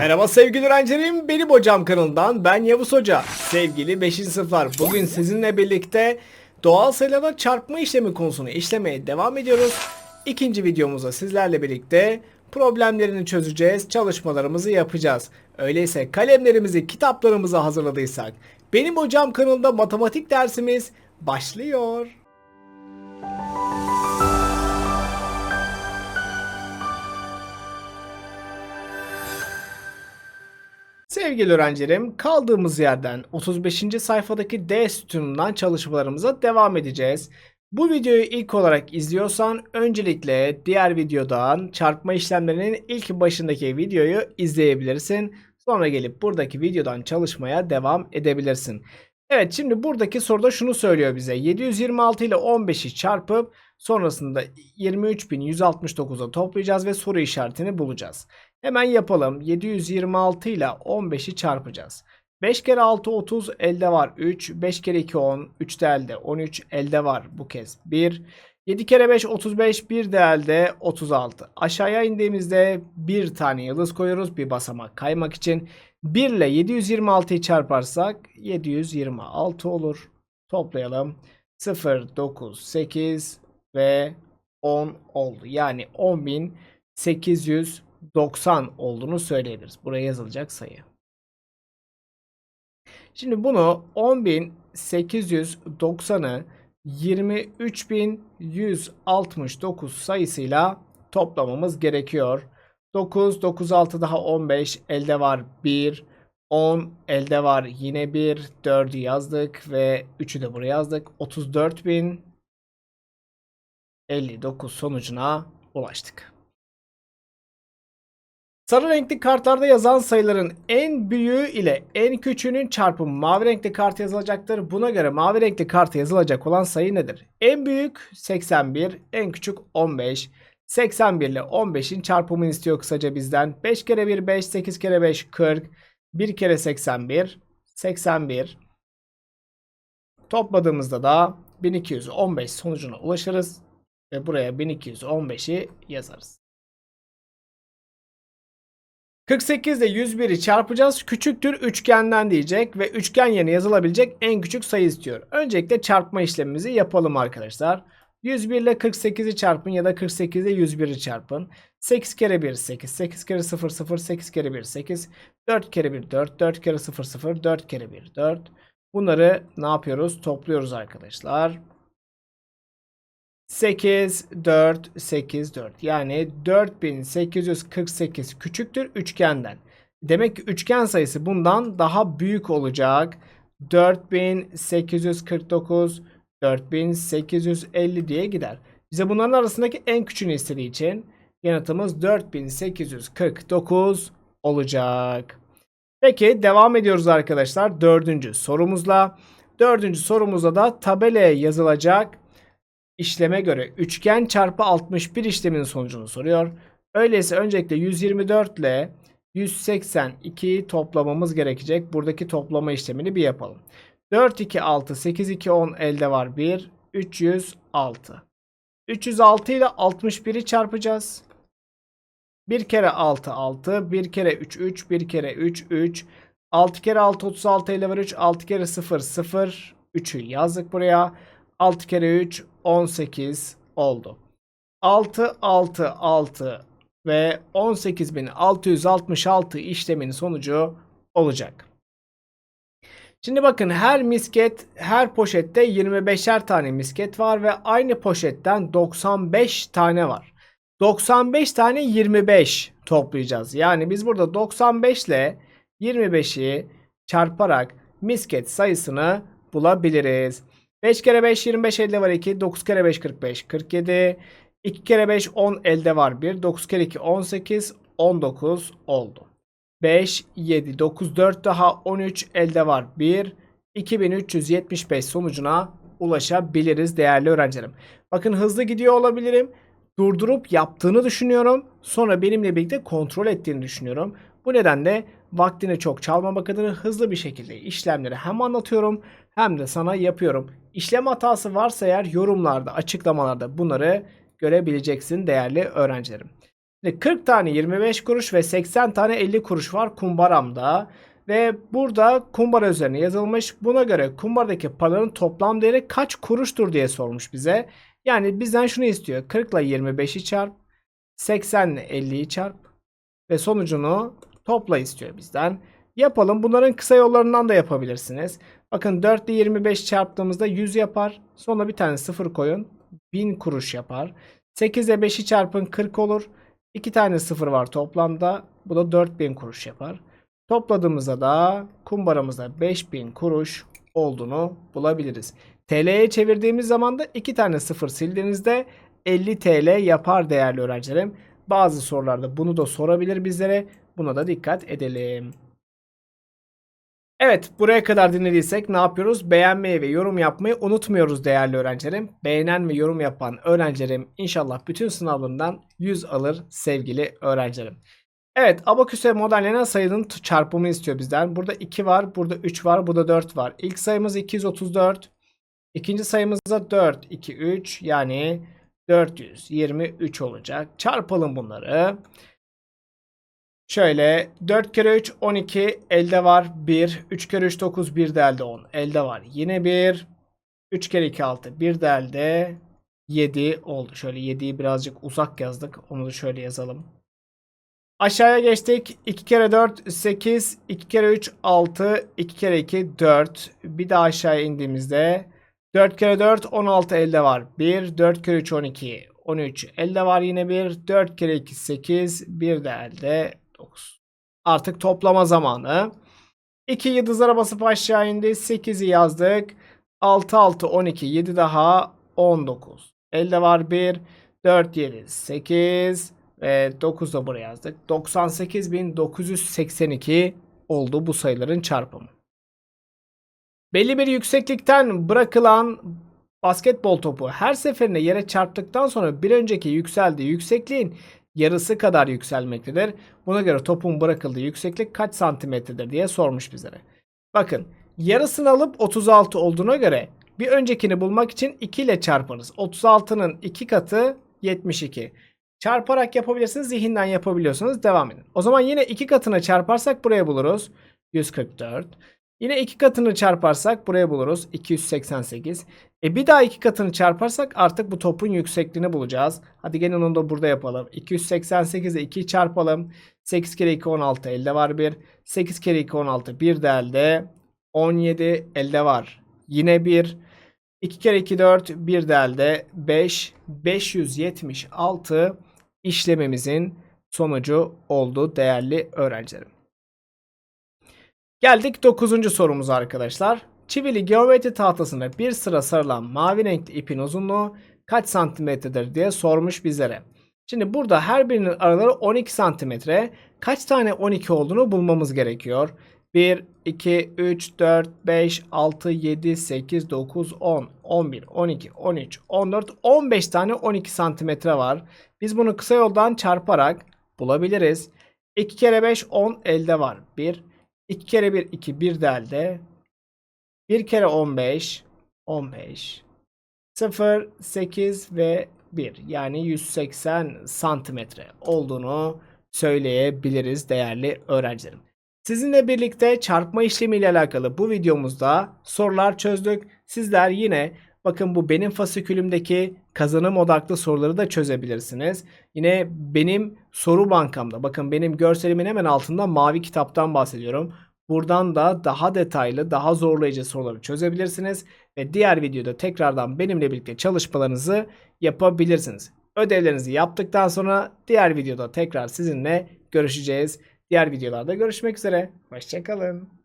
Merhaba sevgili öğrencilerim, benim hocam kanalından ben Yavuz Hoca. Sevgili 5. sınıflar, bugün sizinle birlikte doğal sayılarla çarpma işlemi konusunu işlemeye devam ediyoruz. İkinci videomuzda sizlerle birlikte problemlerini çözeceğiz, çalışmalarımızı yapacağız. Öyleyse kalemlerimizi, kitaplarımızı hazırladıysak, benim hocam kanalında matematik dersimiz başlıyor. Sevgili öğrencilerim, kaldığımız yerden 35. sayfadaki D sütunundan çalışmalarımıza devam edeceğiz. Bu videoyu ilk olarak izliyorsan öncelikle diğer videodan çarpma işlemlerinin ilk başındaki videoyu izleyebilirsin. Sonra gelip buradaki videodan çalışmaya devam edebilirsin. Evet şimdi buradaki soruda şunu söylüyor bize. 726 ile 15'i çarpıp sonrasında 23.169'a toplayacağız ve soru işaretini bulacağız. Hemen yapalım. 726 ile 15'i çarpacağız. 5 kere 6 30 elde var 3. 5 kere 2 10. 3 de elde 13 elde var bu kez 1. 7 kere 5 35 bir de elde 36. Aşağıya indiğimizde bir tane yıldız koyuyoruz bir basamak kaymak için. 1 ile 726'yı çarparsak 726 olur. Toplayalım. 0, 9, 8 ve 10 oldu. Yani 10.890 olduğunu söyleyebiliriz. Buraya yazılacak sayı. Şimdi bunu 10.890'ı 23.169 sayısıyla toplamamız gerekiyor. 9, 9, 6 daha 15 elde var 1, 10 elde var yine 1, 4'ü yazdık ve 3'ü de buraya yazdık. 34.059 sonucuna ulaştık. Sarı renkli kartlarda yazan sayıların en büyüğü ile en küçüğünün çarpımı mavi renkli karta yazılacaktır. Buna göre mavi renkli karta yazılacak olan sayı nedir? En büyük 81, en küçük 15. 81 ile 15'in çarpımını istiyor kısaca bizden. 5 kere 1 5, 8 kere 5 40, 1 kere 81, 81. Topladığımızda da 1215 sonucuna ulaşırız ve buraya 1215'i yazarız. 48 ile 101'i çarpacağız. Küçüktür üçgenden diyecek ve üçgen yerine yazılabilecek en küçük sayı istiyor. Öncelikle çarpma işlemimizi yapalım arkadaşlar. 101 ile 48'i çarpın ya da 48 ile 101'i çarpın. 8 kere 1 8, 8 kere 0 0, 8 kere 1 8, 4 kere 1 4, 4 kere 0 0, 4 kere 1 4. Bunları ne yapıyoruz? Topluyoruz arkadaşlar. 8, 4, 8, 4. Yani 4848 küçüktür üçgenden. Demek ki üçgen sayısı bundan daha büyük olacak. 4849, 4850 diye gider. Bize bunların arasındaki en küçüğünü istediği için yanıtımız 4849 olacak. Peki devam ediyoruz arkadaşlar dördüncü sorumuzla. Dördüncü sorumuzda da tabelaya yazılacak işleme göre üçgen çarpı 61 işleminin sonucunu soruyor. Öyleyse öncelikle 124 ile 182'yi toplamamız gerekecek. Buradaki toplama işlemini bir yapalım. 4, 2, 6, 8, 2, 10 elde var 1. 306. 306 ile 61'i çarpacağız. 1 kere 6 6, 1 kere 3 3, 1 kere 3 3. 6 kere 6 36 elde var 3, 6 kere 0 0. 3'ü yazdık buraya. 6 kere 3 18 oldu. 6 6 6 ve 18666 işlemin sonucu olacak. Şimdi bakın her misket her poşette 25'er tane misket var ve aynı poşetten 95 tane var. 95 tane 25 toplayacağız. Yani biz burada 95 ile 25'i çarparak misket sayısını bulabiliriz. 5 kere 5 25 elde var 2. 9 kere 5 45 47. 2 kere 5 10 elde var 1. 9 kere 2 18 19 oldu. 5 7 9 4 daha 13 elde var 1. 2375 sonucuna ulaşabiliriz değerli öğrencilerim. Bakın hızlı gidiyor olabilirim. Durdurup yaptığını düşünüyorum. Sonra benimle birlikte kontrol ettiğini düşünüyorum. Bu nedenle vaktini çok çalmamak adına hızlı bir şekilde işlemleri hem anlatıyorum hem de sana yapıyorum. İşlem hatası varsa eğer yorumlarda, açıklamalarda bunları görebileceksin değerli öğrencilerim. Şimdi 40 tane 25 kuruş ve 80 tane 50 kuruş var kumbaramda. Ve burada kumbara üzerine yazılmış. Buna göre kumbaradaki paraların toplam değeri kaç kuruştur diye sormuş bize. Yani bizden şunu istiyor. 40 ile 25'i çarp. 80 ile 50'yi çarp. Ve sonucunu topla istiyor bizden. Yapalım. Bunların kısa yollarından da yapabilirsiniz. Bakın 4 ile 25 çarptığımızda 100 yapar. Sonra bir tane sıfır koyun. 1000 kuruş yapar. 8 ile 5'i çarpın 40 olur. 2 tane sıfır var toplamda. Bu da 4000 kuruş yapar. Topladığımızda da kumbaramızda 5000 kuruş olduğunu bulabiliriz. TL'ye çevirdiğimiz zaman da 2 tane sıfır sildiğinizde 50 TL yapar değerli öğrencilerim. Bazı sorularda bunu da sorabilir bizlere. Buna da dikkat edelim. Evet, buraya kadar dinlediysek ne yapıyoruz? Beğenmeyi ve yorum yapmayı unutmuyoruz değerli öğrencilerim. Beğenen ve yorum yapan öğrencilerim inşallah bütün sınavlarından 100 alır sevgili öğrencilerim. Evet, abaküse modellenen sayının çarpımı istiyor bizden. Burada 2 var, burada 3 var, burada 4 var. İlk sayımız 234. İkinci sayımız da 4, 2, 3 yani 423 olacak. Çarpalım bunları. Şöyle 4 kere 3 12 elde var 1. 3 kere 3 9 1 de elde 10. Elde var yine 1. 3 kere 2 6 1 de elde 7 oldu. Şöyle 7'yi birazcık uzak yazdık. Onu da şöyle yazalım. Aşağıya geçtik. 2 kere 4 8. 2 kere 3 6. 2 kere 2 4. Bir daha aşağıya indiğimizde 4 kere 4 16 elde var. 1. 4 kere 3 12. 13 elde var yine 1. 4 kere 2 8. 1 de elde 9. Artık toplama zamanı. 2 yıldızlara basıp aşağı indi. 8'i yazdık. 6 6 12 7 daha 19. Elde var 1 4 7 8 ve 9 da buraya yazdık. 98.982 oldu bu sayıların çarpımı. Belli bir yükseklikten bırakılan basketbol topu her seferinde yere çarptıktan sonra bir önceki yükseldiği yüksekliğin yarısı kadar yükselmektedir. Buna göre topun bırakıldığı yükseklik kaç santimetredir diye sormuş bizlere. Bakın yarısını alıp 36 olduğuna göre bir öncekini bulmak için 2 ile çarparız. 36'nın 2 katı 72. Çarparak yapabilirsiniz, zihinden yapabiliyorsanız devam edin. O zaman yine 2 katını çarparsak buraya buluruz. 144. Yine 2 katını çarparsak buraya buluruz. 288. E bir daha 2 katını çarparsak artık bu topun yüksekliğini bulacağız. Hadi gelin onu da burada yapalım. 288'e 2'yi çarpalım. 8 kere 2 16 elde var 1. 8 kere 2 16 1 de elde. 17 elde var. Yine 1. 2 kere 2 4 1 de elde 5. 576 işlemimizin sonucu oldu değerli öğrencilerim. Geldik 9. sorumuza arkadaşlar. Çivili geometri tahtasına bir sıra sarılan mavi renkli ipin uzunluğu kaç santimetredir diye sormuş bizlere. Şimdi burada her birinin araları 12 santimetre. Kaç tane 12 olduğunu bulmamız gerekiyor. 1, 2, 3, 4, 5, 6, 7, 8, 9, 10, 11, 12, 13, 14, 15 tane 12 santimetre var. Biz bunu kısa yoldan çarparak bulabiliriz. 2 kere 5 10 elde var. 1. 2 kere 1 2 1 de elde. 1 kere 15 15. 0 8 ve 1 yani 180 santimetre olduğunu söyleyebiliriz değerli öğrencilerim. Sizinle birlikte çarpma işlemi ile alakalı bu videomuzda sorular çözdük. Sizler yine bakın bu benim fasikülümdeki kazanım odaklı soruları da çözebilirsiniz. Yine benim soru bankamda bakın benim görselimin hemen altında mavi kitaptan bahsediyorum. Buradan da daha detaylı, daha zorlayıcı soruları çözebilirsiniz ve diğer videoda tekrardan benimle birlikte çalışmalarınızı yapabilirsiniz. Ödevlerinizi yaptıktan sonra diğer videoda tekrar sizinle görüşeceğiz. Diğer videolarda görüşmek üzere. Hoşçakalın.